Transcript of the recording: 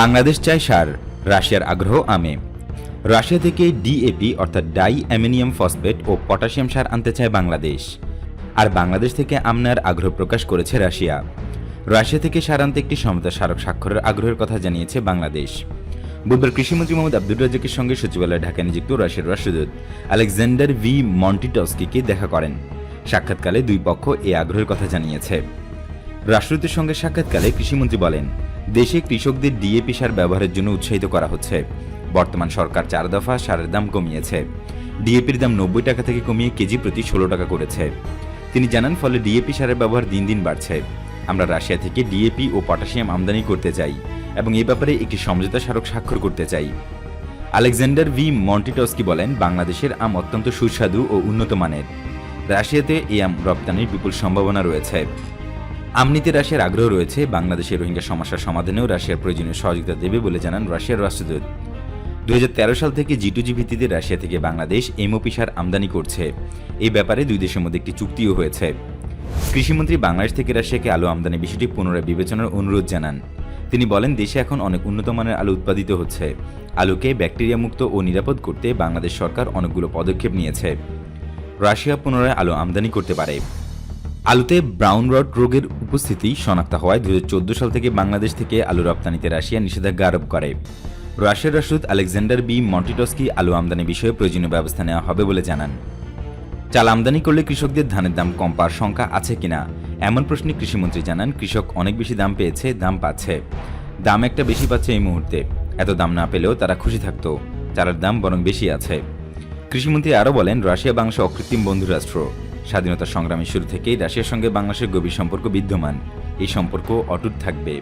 বাংলাদেশ চায় সার, রাশিয়ার আগ্রহ আমে। রাশিয়া থেকে ডিএপি অর্থাৎ ডাই অ্যামিনিয়াম ফসফেট ও পটাশিয়াম সার আনতে চায় বাংলাদেশ। আর বাংলাদেশ থেকে আমনার আগ্রহ প্রকাশ করেছে রাশিয়া। রাশিয়া থেকে সার আনতে একটি সমতা স্মারক স্বাক্ষরের আগ্রহের কথা জানিয়েছে বাংলাদেশ। বুধবার কৃষিমন্ত্রী মোহাম্মদ আব্দুর রাজাকের সঙ্গে সচিবালয়ে ঢাকায় নিযুক্ত রাশিয়ার রাষ্ট্রদূত আলেকজান্ডার ভি মন্টিটস্কিকে দেখা করেন। সাক্ষাৎকালে দুই পক্ষ এ আগ্রহের কথা জানিয়েছে। রাষ্ট্রদূতের সঙ্গে সাক্ষাৎকালে কৃষিমন্ত্রী বলেন দেশে কৃষকদের ডিএপি সার ব্যবহারের জন্য উৎসাহিত করা হচ্ছে। বর্তমান সরকার চার দফা সারের দাম কমিয়েছে। ডিএপির দাম নব্বই টাকা থেকে কমিয়ে কেজি প্রতি ষোলো টাকা করেছে। তিনি জানান, ফলে ডিএপি সারের ব্যবহার দিন দিন বাড়ছে। আমরা রাশিয়া থেকে ডিএপি ও পটাশিয়াম আমদানি করতে চাই এবং এ ব্যাপারে একটি সমঝোতা স্মারক স্বাক্ষর করতে চাই। আলেকজান্ডার ভি মন্টিটস্কি বলেন, বাংলাদেশের আম অত্যন্ত সুস্বাদু ও উন্নত মানের। রাশিয়াতে এই আম রপ্তানির বিপুল সম্ভাবনা রয়েছে। আমনিতে রাশিয়ার আগ্রহ রয়েছে, বাংলাদেশের রোহিঙ্গা সমস্যার সমাধানেও রাশিয়ার প্রয়োজনীয় সহযোগিতা দেবে বলে জানান রাশিয়ার রাষ্ট্রদূত। দুই হাজার তেরো সাল থেকে জি টু জি ভিত্তিতে রাশিয়া থেকে বাংলাদেশ এমওপি সার আমদানি করছে। এই ব্যাপারে দুই দেশের মধ্যে একটি চুক্তিও হয়েছে। কৃষিমন্ত্রী বাংলাদেশ থেকে রাশিয়াকে আলু আমদানি বিষয়টি পুনরায় বিবেচনার অনুরোধ জানান। তিনি বলেন, দেশে এখন অনেক উন্নত মানের আলু উৎপাদিত হচ্ছে। আলুকে ব্যাকটেরিয়া মুক্ত ও নিরাপদ করতে বাংলাদেশ সরকার অনেকগুলো পদক্ষেপ নিয়েছে। রাশিয়া পুনরায় আলু আমদানি করতে পারে। আলুতে ব্রাউন রড রোগের উপস্থিতি শনাক্ত হওয়ায় দুই হাজার চোদ্দ সাল থেকে বাংলাদেশ থেকে আলু রপ্তানিতে রাশিয়া নিষেধাজ্ঞা আরোপ করে। রাশিয়ার রাষ্ট্রদূত আলেকজান্ডার বি মন্টিটস্কি আলু আমদানি বিষয়ে প্রয়োজনীয় ব্যবস্থা নেওয়া হবে বলে জানান। চাল আমদানি করলে কৃষকদের ধানের দাম কম পাওয়ার শঙ্কা আছে কিনা, এমন প্রশ্নে কৃষিমন্ত্রী জানান, কৃষক অনেক বেশি দাম পেয়েছে, দাম পাচ্ছে। দাম একটা বেশি পাচ্ছে এই মুহূর্তে। এত দাম না পেলেও তারা খুশি থাকতো। চালের দাম বরং বেশি আছে। কৃষিমন্ত্রী আরও বলেন, রাশিয়া বাংলাদেশ অকৃত্রিম বন্ধু রাষ্ট্র স্বাধীনতা সংগ্রামের শুরু থেকেই রাশিয়ার সঙ্গে বাংলাদেশের গভীর সম্পর্ক বিদ্যমান। এই সম্পর্ক অটুট থাকবে।